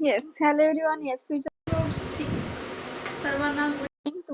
Yes hello everyone yes future सर्वांना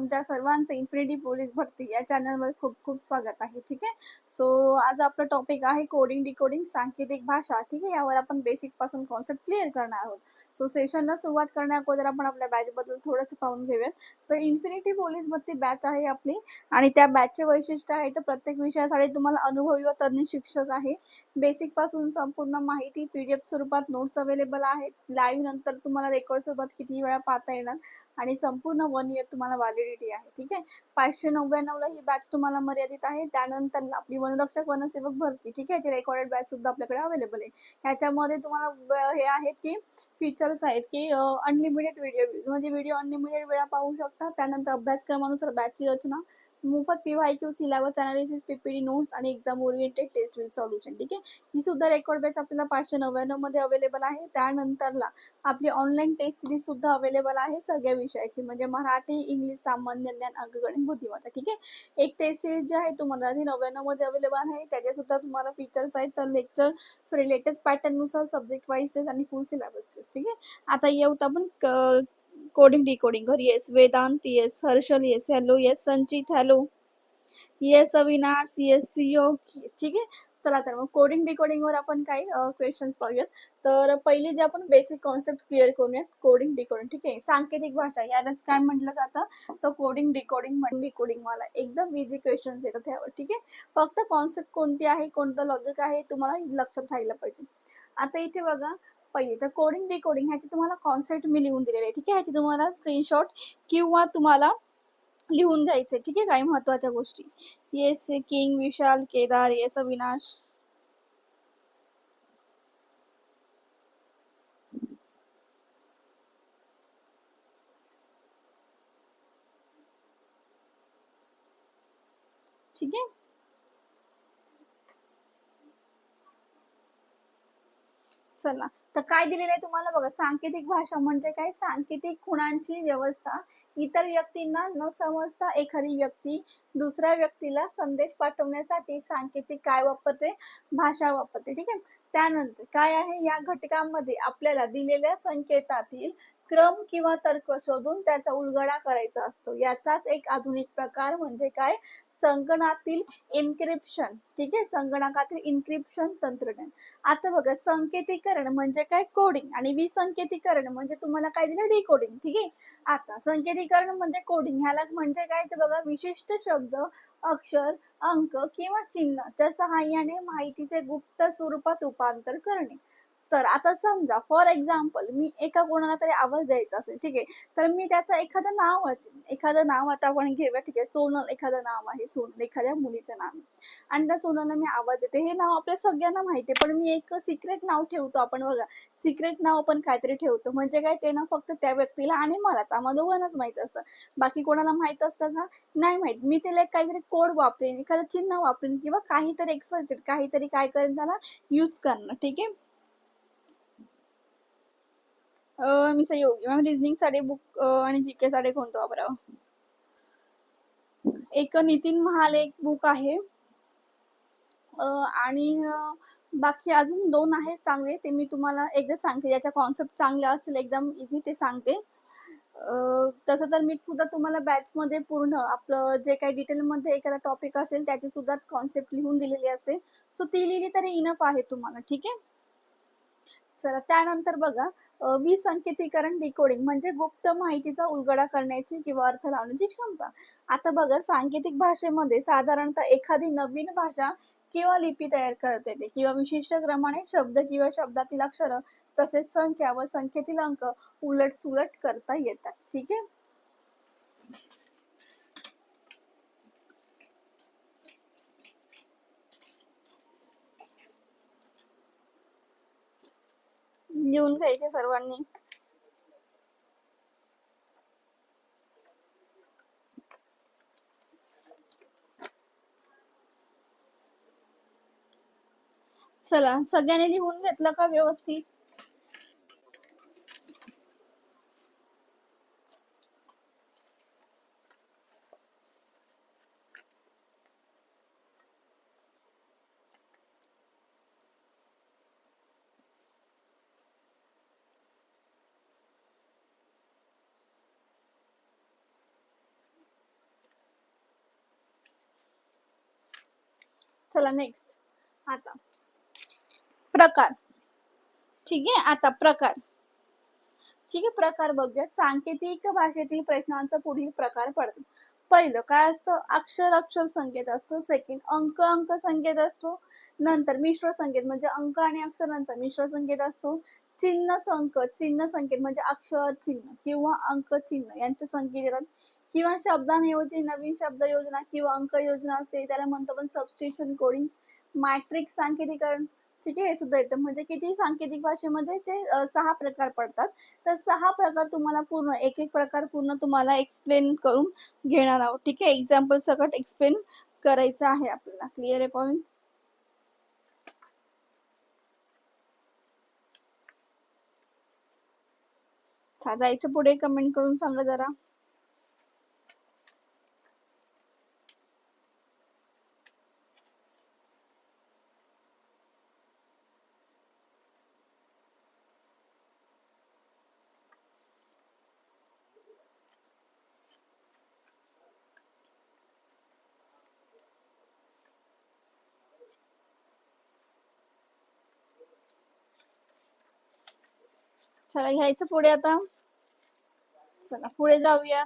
तुमच्या सर्वांचं इन्फिनिटी पोलीस भरती या चॅनलवर खूप खूप स्वागत आहे ठीक आहे? सो आज आपलं टॉपिक आहे कोडिंग डिकोडिंग सांकेतिक भाषा ठीक आहे? यावर आपण बेसिकपासून कॉन्सेप्ट क्लिअर करणार आहोत. सो सेशनला सुरुवात करण्या अगोदर आपण आपल्या बॅच बद्दल थोडंसं पाहून घेऊयात. तर इन्फिनिटी पोलीस भरती बॅच आहे आपली आणि त्या बॅचचे वैशिष्ट्य आहे तर प्रत्येक विषयासाठी तुम्हाला अनुभवी व तज्ञ शिक्षक आहे. बेसिकपासून संपूर्ण माहिती पीडीएफ स्वरूपात नोट्स अवेलेबल आहेत. लाईव्ह नंतर तुम्हाला रेकॉर्ड सोबत किती वेळा पाहता येणार? आणि संपूर्ण वन इयर तुम्हाला व्हॅलिडिटी आहे ठीक आहे? पाचशे नव्याण्णवला ही बॅच तुम्हाला मर्यादित आहे. त्यानंतर आपली वनरक्षक वनसेवक भरती ठीक आहे? जी रेकॉर्डेड बॅच सुद्धा आपल्याकडे अवेलेबल आहे. ह्याच्यामध्ये तुम्हाला हे आहेत की फीचर्स आहेत की अनलिमिटेड व्हिडिओ म्हणजे व्हिडिओ अनलिमिटेड वेळा पाहू शकता. त्यानंतर अभ्यासक्रमानुसार बॅचची रचना मोफत PY Q syllabus analysis PPD notes आणि exam oriented test with solution ठीक आहे? ही सुद्धा रेकॉर्ड बॅच आपल्याला पाचशे नव्याण्णवमध्ये अवेलेबल आहे. त्यानंतरला आपली ऑनलाईन टेस्ट सिरीज सुद्धा अवेलेबल आहे सगळ्या विषयाची म्हणजे मराठी इंग्लिश सामान्य ज्ञान अंकगणित बुद्धिमत्ता ठीक आहे? एक टेस्ट सिरीज जी आहे तुम्हाला मराठी नव्याण्णवमध्ये अवेलेबल आहे. त्याचे सुद्धा तुम्हाला फीचर्स आहेत. तर लेक्चर सॉरी लेटेस्ट पॅटर्ननुसार सब्जेक्ट वाईज टेस्ट आणि फुल सिलेबस टेस्ट ठीक आहे? आता येऊत आपण coding डिकोडिंगर yes Vedant yes Harshal yes hello yes Sanchit hello yes Avinash yes CO ठीक आहे? चला तर मग कोडिंग डिकोडिंगवर आपण काही क्वेश्चन्स पाहूयात. तर पहिले जे आपण बेसिक कॉन्सेप्ट क्लिअर करूयात कोडिंग डिकोडिंग ठीक आहे? सांकेतिक भाषा यालाच काय म्हटलं जातं? तर कोडिंग डिकोडिंग म्हणून डिकोडिंग वाला एकदम इझी क्वेश्चन्स येतात त्यावर ठीक आहे? फक्त कॉन्सेप्ट कोणती आहे? कोणतं लॉजिक आहे? तुम्हाला लक्षात राहिलं पाहिजे. आता इथे बघा पहिले. तर कोडिंग डिकोडिंग ह्याची तुम्हाला कॉन्सेप्ट मी लिहून दिलेले आहे. ठीक आहे? ह्याची तुम्हाला स्क्रीनशॉट किंवा तुम्हाला लिहून घ्यायचे ठीक आहे? काही महत्त्वाच्या गोष्टी. Yes king Vishal Kedar yes Avinash ठीक आहे? चला. तर काय दिलेलं आहे तुम्हाला? बघा सांकेतिक भाषा म्हणजे काय? सांकेतिक खुणांची व्यवस्था. इतर व्यक्तींना न समजता एखादी व्यक्ती दुसऱ्या व्यक्तीला संदेश पाठवण्यासाठी सांकेतिक काय वापरते? भाषा वापरते. ठीक आहे? त्यानंतर काय आहे? या घटकांमध्ये आपल्याला दिलेल्या संकेतातील क्रम किंवा तर्क शोधून त्याचा उलगडा करायचा असतो. याचाच एक आधुनिक प्रकार म्हणजे काय? संगणकातील इन्क्रिप्शन ठीक आहे? संगणकातील इन्क्रिप्शन तंत्रज्ञान. आता बघा संकेतीकरण म्हणजे काय? कोडिंग आणि विसंकेतीकरण म्हणजे तुम्हाला काय दिलं? डिकोडिंग ठीक आहे? आता संकेतीकरण म्हणजे कोडिंग ह्याला म्हणजे काय? ते बघा विशिष्ट शब्द अक्षर अंक किंवा चिन्हच्या सहाय्याने माहितीचे गुप्त स्वरूपात रूपांतर करणे. तर आता समजा फॉर एक्झाम्पल मी एका कोणाला तरी आवाज द्यायचा असेल ठीक आहे? तर मी त्याचं एखादं नाव वाचेन एखादं नाव आता आपण घेऊया ठीक आहे? सोनल एखादं नाव आहे सोनल एखाद्या मुलीचं नाव. आहे. आणि त्या सोनलला मी आवाज देते. हे नाव आपल्या सगळ्यांना माहिती आहे पण मी एक सिक्रेट नाव ठेवतो आपण बघा. सिक्रेट नाव आपण काहीतरी ठेवतो. म्हणजे काय? ते ना फक्त त्या व्यक्तीला आणि मलाच आम्हा दोघांनाच माहीत असतं. बाकी कोणाला माहीत असतं का? नाही माहीत. मी त्याला एक काहीतरी कोड वापरेन एखादं चिन्ह वापरेन किंवा काहीतरी एक्सवायझेड काहीतरी काय करेन त्याला यूज करणं ठीक आहे? मी सहयोगी मॅम रिझनिंगसाठी बुक आणि जीके साठी कोणतं वापरावं? एक नितीन महाल एक बुक आहे. आणि बाकी अजून दोन आहेत चांगले ते मी तुम्हाला एकदा सांगते. ज्याच्या कॉन्सेप्ट चांगल्या असेल एकदम इझी ते सांगते. तसं तर मी सुद्धा तुम्हाला बॅच मध्ये पूर्ण आपलं जे काही डिटेल मध्ये एखादा टॉपिक असेल त्याची सुद्धा कॉन्सेप्ट लिहून दिलेली असेल. सो ती लिहिली तरी इनफ आहे तुम्हाला ठीक आहे? चला त्यानंतर बघा विसंकेतीकरण डिकोडिंग म्हणजे गुप्त माहितीचा उलगडा करण्याची किंवा अर्थ लावण्याची क्षमता. आता बघा सांकेतिक भाषेमध्ये साधारणतः एखादी नवीन भाषा किंवा लिपी तयार करता येते किंवा विशिष्ट क्रमाने शब्द किंवा शब्दातील अक्षर तसेच संख्या व संख्येतील अंक उलट सुलट करता येतात. ठीक आहे? लिहून घ्यायचे सर्वांनी. चला सगळ्यांनी लिहून घेतलं का व्यवस्थित? चला नेक्स्ट आता. प्रकार. ठीक आहे? आता प्रकार. ठीक आहे? प्रकार बघूया. सांकेतिक भाषेतील प्रश्नांचा पुढील प्रकार पडतात पहिलं काय असतं? अक्षर अक्षर संकेत असतो. सेकंड अंक अंक संकेत असतो. नंतर मिश्र संकेत म्हणजे अंक आणि अक्षरांचा मिश्र संकेत असतो. चिन्ह संक चिन्ह संकेत म्हणजे अक्षर चिन्ह किंवा अंक चिन्ह यांचे संकेत येतात. किंवा शब्दांऐवजी नवीन शब्द योजना किंवा अंक योजना असते त्याला म्हणतो आपण सबस्टिट्यूशन कोडिंग मॅट्रिक सांकेतिकरण ठीक आहे हे सुद्धा येतं. म्हणजे किती सांकेतिक भाषेमध्ये जे सहा प्रकार पडतात. तर सहा प्रकार तुम्हाला पूर्ण एक एक प्रकार पूर्ण तुम्हाला एक्सप्लेन करून घेणार आहोत. ठीक आहे एक्झाम्पल सकट एक्सप्लेन करायचं आहे आपल्याला. क्लिअर आहे पॉईंट जायचं पुढे कमेंट करून सांगा जरा. चला घ्यायचं पुढे आता. चला पुढे जाऊया.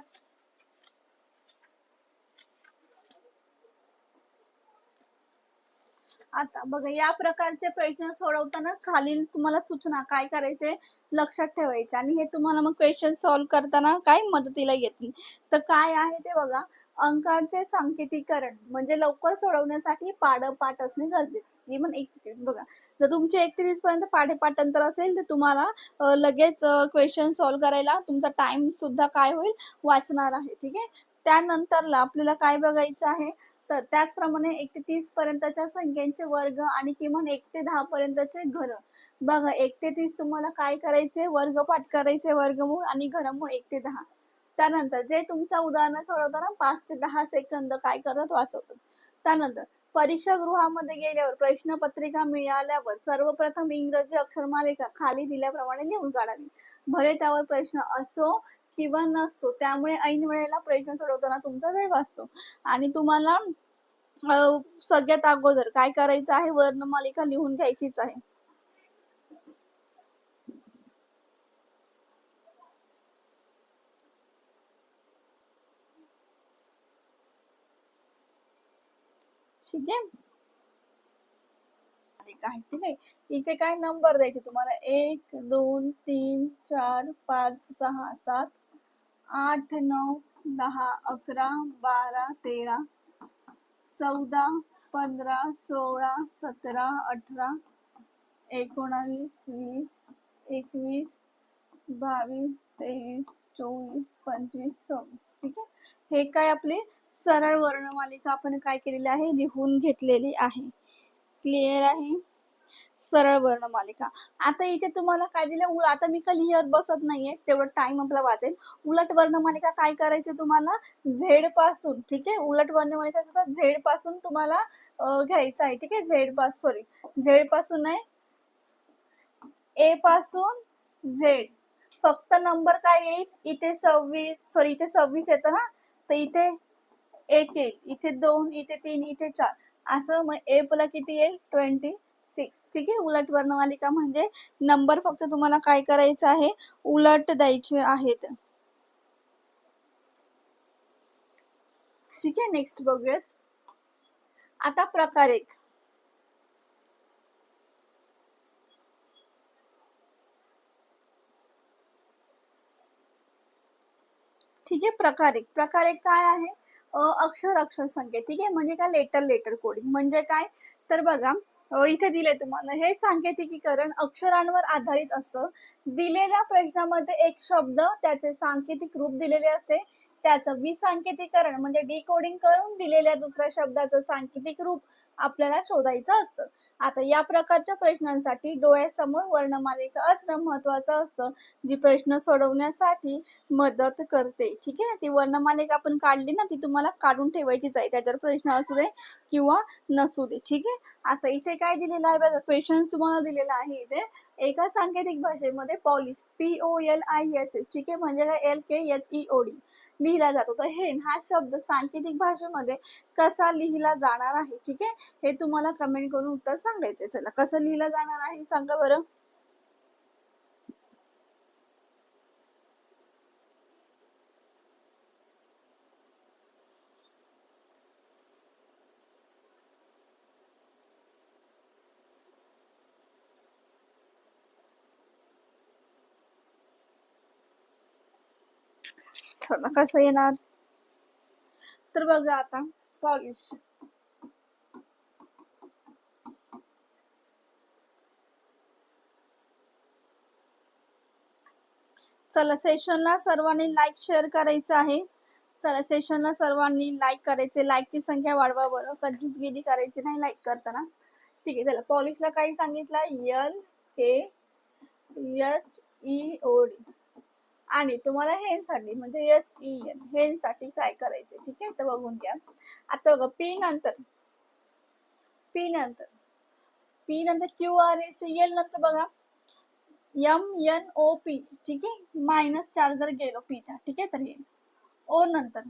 आता बघा या प्रकारचे प्रश्न सोडवताना खालील तुम्हाला सूचना काय करायचे लक्षात ठेवायचे. आणि हे तुम्हाला मग क्वेश्चन सॉल्व्ह करताना काय मदतीला येतील. तर काय आहे ते बघा. अंकांचे सांकेतिकरण म्हणजे लवकर सोडवण्यासाठी पाडपाठ असणे गरजेचे. इव्हन एकतीस बघा. जर तुमचे एकतीस पर्यंत पाठेपाठांतर असेल तर तुम्हाला लगेच क्वेश्चन सॉल्व्ह करायला तुमचा टाइम सुद्धा काय होईल? वाचणार आहे. ठीक आहे? त्यानंतरला आपल्याला काय बघायचं आहे? तर त्याचप्रमाणे एक ते तीस पर्यंतच्या संख्यांचे वर्ग आणि किमान एक ते दहा पर्यंतचे घन बघा एक ते तीस तुम्हाला काय करायचे? वर्गपाठ करायचे वर्गमूळ आणि घनमूळ एक ते दहा. त्यानंतर जे तुमचं उदाहरण सोडवताना पाच ते दहा सेकंद काय करत वाचवतात त्यानंतर परीक्षा गृहामध्ये गेल्यावर प्रश्नपत्रिका मिळाल्यावर सर्वप्रथम इंग्रजी अक्षरमालिका खाली दिल्याप्रमाणे लिहून काढावी. भले त्यावर प्रश्न असो किंवा नसतो त्यामुळे ऐन वेळेला प्रश्न सोडवताना तुमचा वेळ वाचतो. आणि तुम्हाला सगळ्यात अगोदर काय करायचं आहे? वर्णमालिका लिहून घ्यायचीच आहे. ठीक आहे. नंबर द्यायचे तुम्हाला? एक, दोन, तीन, चार, पाच, सहा, सात, आठ, नऊ, दहा, अकरा, बारा, तेरा, चौदा, पंधरा, सोळा, सतरा, अठरा, एकोणावीस, वीस, एकवीस, बावीस, तेवीस, चोवीस, पंचवीस, सव्वीस. ठीक आहे? हे काय आपले सरळ वर्णमालिका आपण काय केलेली आहे? लिहून घेतलेली आहे. क्लिअर आहे? सरळ वर्णमालिका. आता इथे तुम्हाला काय दिलं? आता मी काय लिहत बसत नाहीये? तेवढं टाइम आपला वाचेल. उलट वर्णमालिका काय करायचे तुम्हाला? झेडपासून ठीक आहे? उलट वर्णमालिका कसं? झेडपासून तुम्हाला घ्यायचा घ्यायचं आहे ठीक आहे? झेड पास सॉरी झेडपासून आहे. ए पासून झेड. फक्त नंबर काय येईल? इथे सव्वीस सॉरी इथे सव्वीस येतं ना? तर इथे एक येईल इथे दोन इथे तीन इथे चार. असं मग ए ला किती येईल? ट्वेंटी सिक्स ठीक आहे? उलट वर्णमालिका म्हणजे नंबर फक्त तुम्हाला काय करायचं आहे? उलट द्यायचे आहेत. ठीक आहे? नेक्स्ट बघूयात. आता प्रकार एक. ठीक आहे प्रकार एक. प्रकार एक काय आहे? अक्षर अक्षर संख्या. ठीक आहे? म्हणजे काय? लेटर लेटर कोडिंग म्हणजे काय? तर बघा इथे दिले तुम्हाला. हे सांकेतिकीकरण अक्षरांवर आधारित असतं. दिलेल्या प्रश्नामध्ये एक शब्द त्याचे सांकेतिक रूप दिलेले असते. त्याचं विसांकेतीकरण म्हणजे डिकोडिंग करून दिलेल्या दुसऱ्या शब्दाचं सांकेतिक रूप आपल्याला शोधायचं असतं. आता या प्रकारच्या प्रश्नांसाठी डोळ्यासमोर वर्णमालिका असणं महत्वाचं असतं. जी प्रश्न सोडवण्यासाठी मदत करते. ठीक आहे ती वर्णमालिका आपण काढली ना ती तुम्हाला काढून ठेवायचीच आहे. त्याच्यावर प्रश्न असू दे किंवा नसू दे. ठीक आहे? आता इथे काय दिलेलं आहे बघा? क्वेश्चन तुम्हाला दिलेला आहे इथे. एका सांकेतिक भाषेमध्ये polish P O L I S S ठीक आहे? म्हणजे काय? L K H E O D लिहिला जातो. तर हेन हा शब्द सांकेतिक भाषेमध्ये कसा लिहिला जाणार आहे? ठीक आहे? हे तुम्हाला कमेंट करून उत्तर सांगायचे चला कसं लिहिलं जाणार आहे? सांगा बरं. चला कसं येणार तर बघा आता पॉलिश चला सेशनला सर्वांनी लाईक शेअर करायचं आहे. चला सेशनला सर्वांनी लाईक करायचे. लाईकची संख्या वाढवा बरं. कंजूसगिरी करायची नाही लाईक करताना. ठीक आहे चला पॉलिशला काही सांगितलं? L K H E O D आणि तुम्हाला हेनसाठी म्हणजे एच ई एन हेनसाठी काय करायचे ठीक आहे? तर बघून घ्या. आता बघा पी नंतर. पी नंतर. पी नंतर Q R S T L नंतर बघा. एम एन ओ पी ठीक आहे? मायनस चार जर गेलो पीचा ठीक आहे? तर हे. ओ नंतर.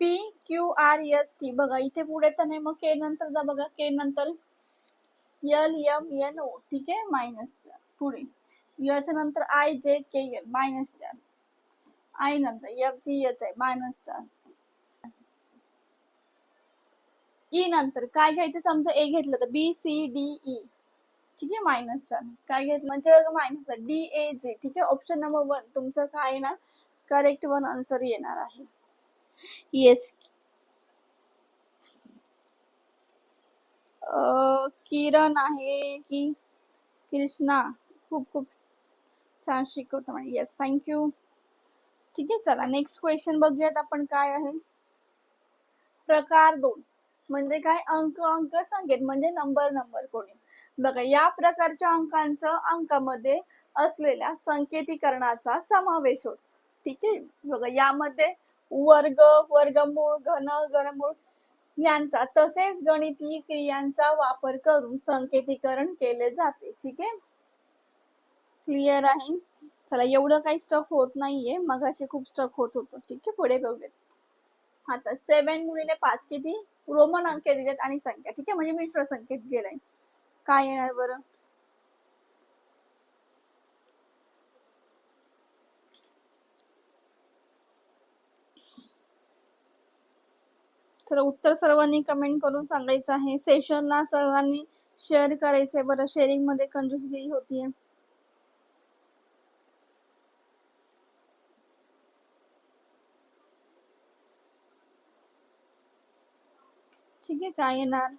P Q R S T बघा इथे पुढे तर नाही मग के नंतर जा बघा. के नंतर एल एम एन ओ ठीक आहे? मायनस पुढे. याच्या नंतर I J K L minus चार. आय नंतर F G H I minus चार. ई नंतर काय घ्यायचं? समजा ए घेतलं तर बी सी डी ई ठीक आहे? मायनस चार. काय घेतलं? म्हणजे मायनस डी ए जे ठीक आहे? ऑप्शन नंबर वन तुमचं काय येणार? करेक्ट वन आन्सर येणार आहे. येस किरण आहे की कृष्णा. खूप खूप छान शिकवतो म्हणे. येस थँक्यू ठीक आहे चला नेक्स्ट क्वेश्चन बघूयात आपण काय आहे. प्रकार दोन. म्हणजे काय? अंक अंक संकेत म्हणजे नंबर नंबर कोणी. बघा या प्रकारच्या अंकांचं अंकामध्ये असलेल्या संकेतीकरणाचा समावेश होतो. ठीक आहे? बघा यामध्ये वर्ग वर्गमूळ घन घनमूळ यांचा तसेच गणितीय क्रियांचा वापर करून संकेतीकरण केले जाते. ठीक आहे? क्लिअर आहे. चला एवढं काही स्टफ होत नाहीये. मग असे खूप स्टफ होत होतं. ठीक आहे पुढे बघूयात. आता सेवन गुणिले पाच किती? रोमन अंक दिलेत आणि संख्या. ठीक आहे म्हणजे मिश्र संख्येत गेलाय. काय येणार बरं? तर उत्तर सर्वांनी कमेंट करून सांगायचं आहे. सेशनला सर्वांनी शेअर करायचंय. बरं शेअरिंगमध्ये कंजूसगिरी होतीये. ठीक आहे काय येणार?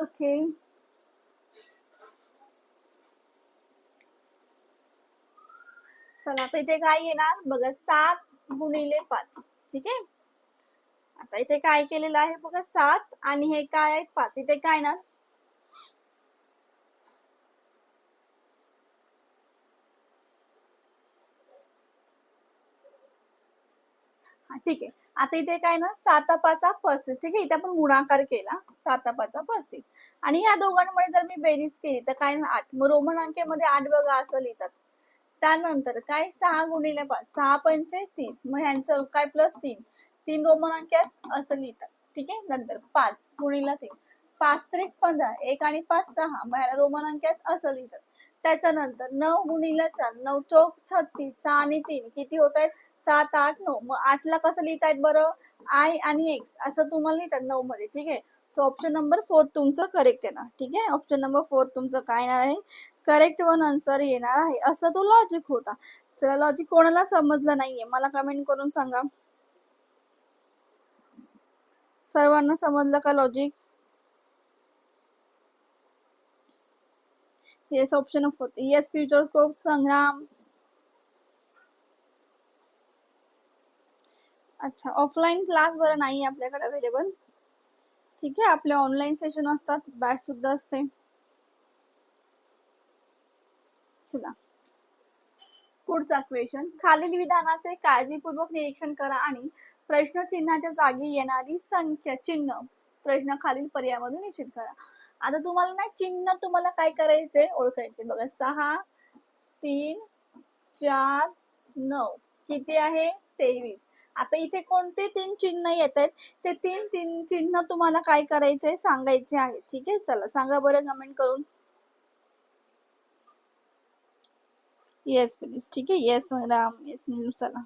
ओके. चला तर इथे काय येणार? बघा सात गुणिले पाच. ठीक आहे? आता इथे काय केलेलं आहे बघा सात आणि हे काय आहे पाच. इथे काय ना ठीक आहे. आता इथे काय ना साता पाचा पस्तीस. ठीक आहे इथे आपण गुणाकार केला. साता पाचा पस्तीस. आणि या दोघांमध्ये जर मी बेरीज केली तर काय ना आठ. मग रोमन अंकेमध्ये आठ बघा असं लिहितात. त्यानंतर काय? सहा गुणिले पाच. सहा पंचे तीस. मग ह्यांचं काय? प्लस तीन. तीन रोमन अंक्यात असं लिहितात. ठीक आहे? नंतर पाच गुणीला तीन. पाच त्रिक पंधरा एक आणि पाच सहा मग ह्याला रोमन अंक्यात असं लिहितात. त्याच्यानंतर नऊ गुणीला चार नऊ चौक छत्तीस सहा आणि तीन. किती होत आहेत? सात आठ नऊ. मग आठला कसं लिहितायत बरं? आय आणि एक्स असं तुम्हाला लिहितात नऊ मध्ये ठीक आहे? सो ऑप्शन नंबर फोर तुमचं करेक्ट येणार. ठीक आहे? ऑप्शन नंबर फोर तुमचं काय येणार आहे? करेक्ट वन आन्सर येणार आहे. असं तो लॉजिक होता. चला लॉजिक कोणाला समजलं नाहीये? मला कमेंट करून सांगा. सर्वांना समजलं का लॉजिक येस ऑप्शन ऑफ होते येस फ्युचर स्कोप संग्राम. अच्छा ऑफलाईन क्लास बरं नाही आपल्याकडे अवेलेबल ठीक आहे आपले ऑनलाईन सेशन असतात बॅच सुद्धा असते. चला. पुढचा क्वेश्चन खालील विधानाचे काळजीपूर्वक निरीक्षण करा आणि प्रश्न चिन्हाच्या जागी येणारी संख्या चिन्ह. प्रश्न खालील पर्यायामधून निश्चित करा. आता तुम्हाला ना चिन्ह तुम्हाला काय करायचे ओळखायचे बघा सहा तीन चार नऊ. किती आहे? तेवीस. आता इथे कोणते तीन चिन्ह येत आहेत? ते तीन तीन चिन्ह तुम्हाला काय करायचे सांगायचे आहे. ठीक आहे? चला सांगा बरं कमेंट करून. येस प्लीज ठीक आहे? येस राम. येस नीलू चला.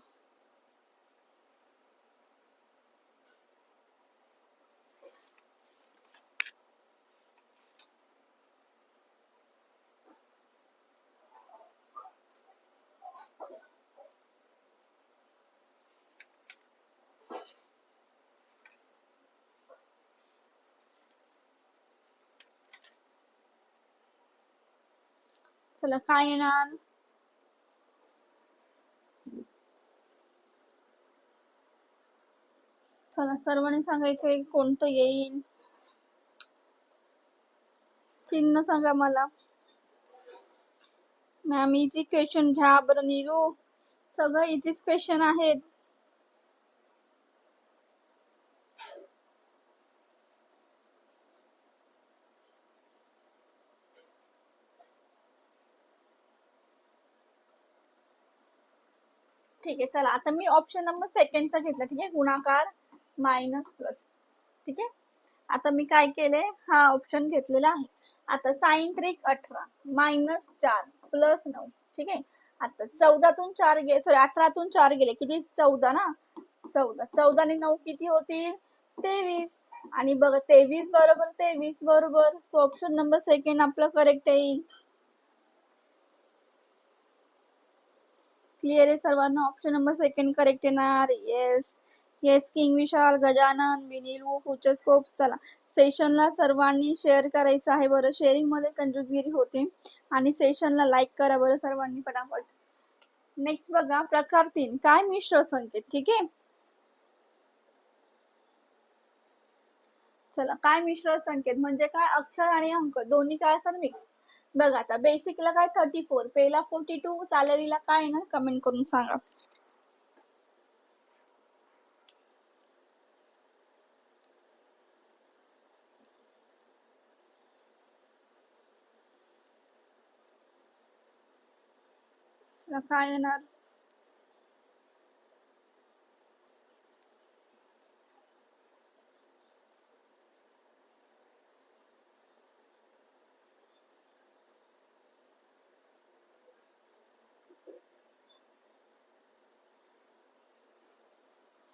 चला काय येणार? चला सर्वांनी सांगायचंय कोणतं येईल चिन्ह सांगा मला. मॅम इझी क्वेश्चन घ्या बरं निरू सगळं इझीच क्वेश्चन आहेत. ठीक आहे चला. आता मी ऑप्शन नंबर सेकंडचा घेतला ठीक आहे? गुणाकार मायनस प्लस ठीक आहे? आता मी काय केले हा ऑप्शन घेतलेला आहे. आता साईन त्रिक अठरा मायनस चार प्लस नऊ. ठीक आहे? आता चौदातून चार गेले सॉरी अठरातून चार गेले. किती? चौदा ना? चौदा. चौदा आणि नऊ किती होतील तेवीस. आणि बघा तेवीस बरोबर तेवीस बरोबर. सो ऑप्शन नंबर सेकंड आपलं करेक्ट येईल. क्लिअर आहे सर्वांना? ऑप्शन नंबर सेकंड करेक्ट येणार. Yes yes king Vishal Gajanan Vineel future scopes चला. सेशनला सर्वांनी शेअर करायचं आहे बरं. शेअरिंगमध्ये कंजूसगिरी होते. आणि सेशनला लाईक करा बरं सर्वांनी पटापट नेक्स्ट बघा प्रकार तीन. काय मिश्र संकेत? ठीक आहे? चला काय मिश्र संकेत? म्हणजे काय अक्षर आणि अंक? दोन्ही काय असतात मिक्स बघा आता बेसिकला काय थर्टी फोर पेला फोर्टी टू सॅलरीला काय येणार ना कमेंट करून सांगा. काय येणार?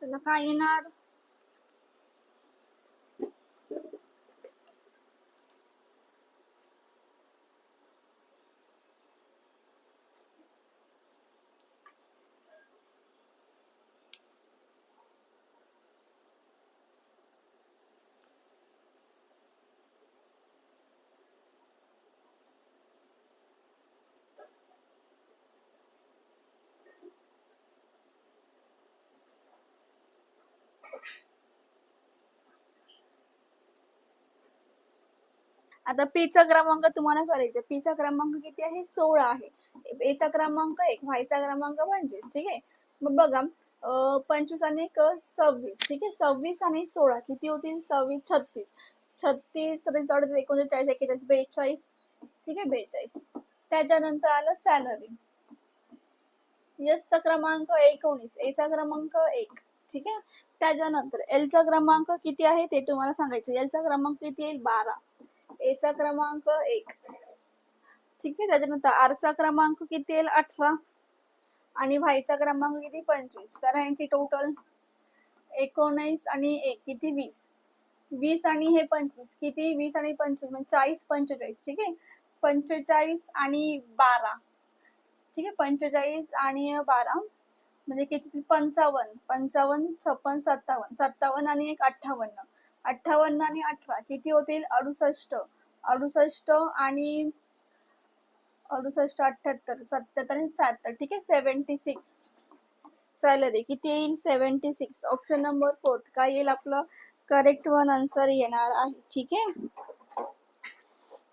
चला काय येणार आता पीचा क्रमांक तुम्हाला करायचा पीचा क्रमांक किती आहे? सोळा आहे. एचा क्रमांक एक व्हायचा क्रमांक पंचवीस ठीक आहे? मग बघा पंचवीस आणि एक सव्वीस ठीक आहे? सव्वीस आणि सोळा किती होतील? सव्वीस छत्तीस. छत्तीस सत्तीस एकोणचाळीस एक्केचाळीस बेचाळीस ठीक आहे? बेचाळीस. त्याच्यानंतर आलं सॅलरी चा क्रमांक एकोणीस एचा क्रमांक एक ठीक आहे? त्याच्यानंतर एलचा क्रमांक किती आहे? ते तुम्हाला सांगायचं एलचा क्रमांक किती येईल? बारा. एचा क्रमांक एक. ठीक आहे त्याच्यानंतर आरचा क्रमांक किती येईल? अठरा. आणि व्हायचा क्रमांक किती? पंचवीस. कारण यांची टोटल एकोणीस आणि एक. किती? वीस. वीस आणि हे पंचवीस. किती? वीस आणि पंचवीस. म्हणजे चाळीस पंचेचाळीस. ठीक आहे? पंचेचाळीस आणि बारा. ठीक आहे? पंचेचाळीस आणि बारा. म्हणजे किती? पंचावन्न. पंचावन्न छप्पन सत्तावन्न. सत्तावन्न आणि एक अठ्ठावन्न. अठ्ठावन्न आणि अठरा. किती होतील? अडुसष्ट. अडुसष्ट आणि अडुसष्ट अठ्ठ्याहत्तर सत्याहत्तर आणि शहात्तर ठीक आहे? सेव्हन्टी सिक्स सॅलरी किती येईल? Seventy six option number fourth काय येईल आपलं? करेक्ट वन आन्सर येणार आहे. ठीक आहे?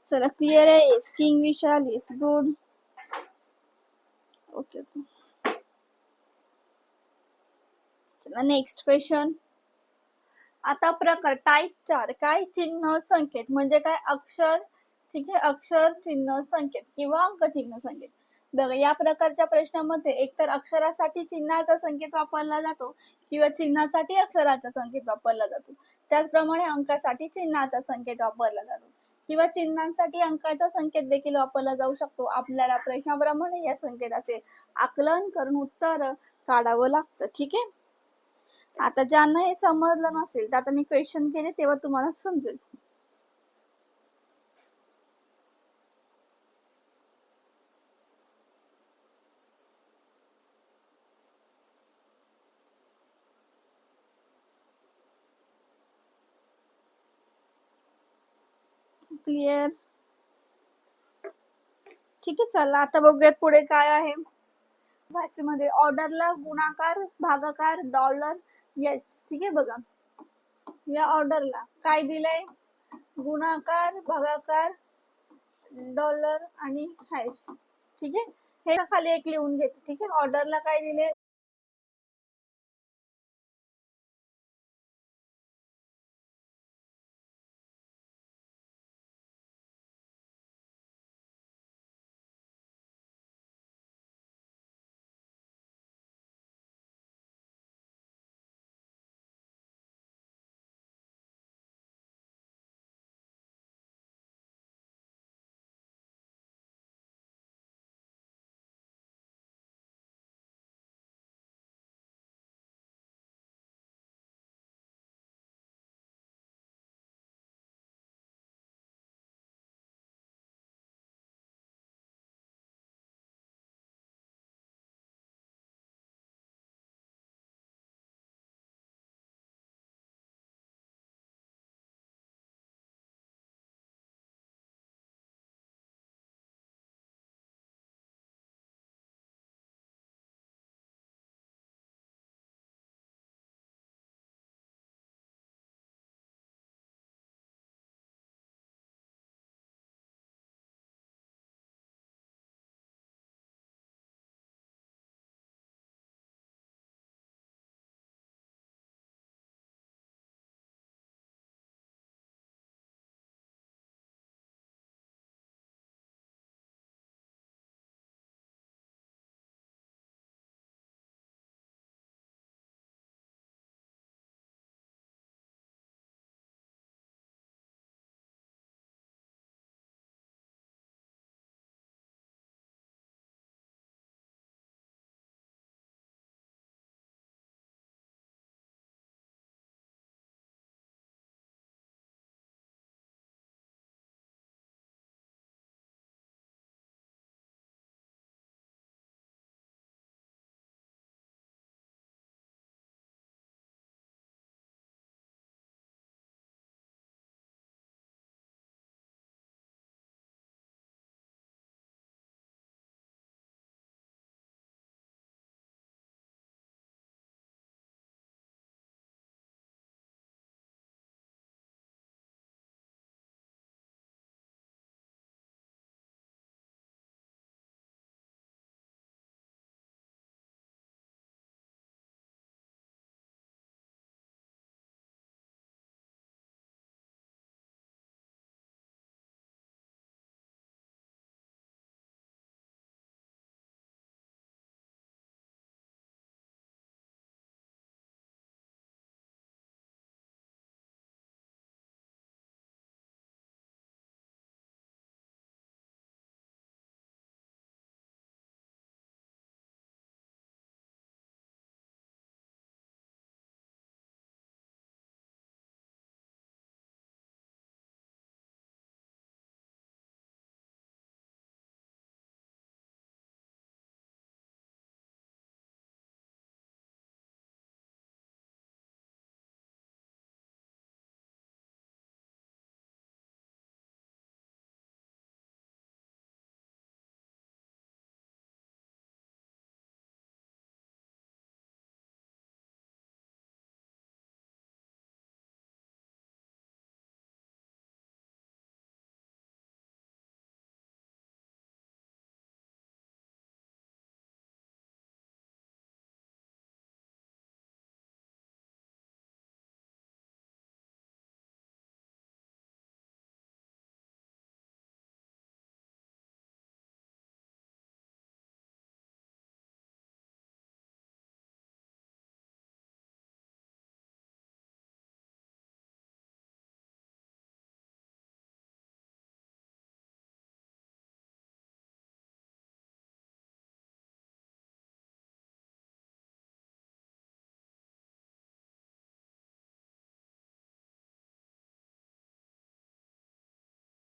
चला क्लिअर आहे? King Vishal is good okay okay चला नेक्स्ट क्वेश्चन आता प्रकार टाईप चार काय चिन्ह संकेत म्हणजे काय अक्षर ठीक आहे अक्षर चिन्ह संकेत किंवा अंक चिन्ह संकेत. बघा या प्रकारच्या प्रश्नामध्ये एकतर अक्षरासाठी चिन्हाचा संकेत वापरला जातो किंवा चिन्हासाठी अक्षराचा संकेत वापरला जातो. त्याचप्रमाणे अंकासाठी चिन्हाचा संकेत वापरला जातो किंवा चिन्हांसाठी अंकाचा संकेत देखील वापरला जाऊ शकतो. आपल्याला प्रश्नाप्रमाणे या संकेताचे आकलन करून उत्तर काढावं लागतं ठीक आहे? आता ज्यांना हे समजलं नसेल तर आता मी क्वेश्चन केले तेव्हा तुम्हाला समजेल. क्लिअर ठीक आहे चला आता बघूयात पुढे काय आहे. भाषेमध्ये ऑर्डरला गुणाकार भागाकार डॉलर एच ठीक आहे बघा. या ऑर्डरला काय दिलंय? गुणाकार भागाकार डॉलर आणि हॅश ठीक आहे? हे खाली एक लिहून घेते. ठीक आहे? ऑर्डरला काय दिले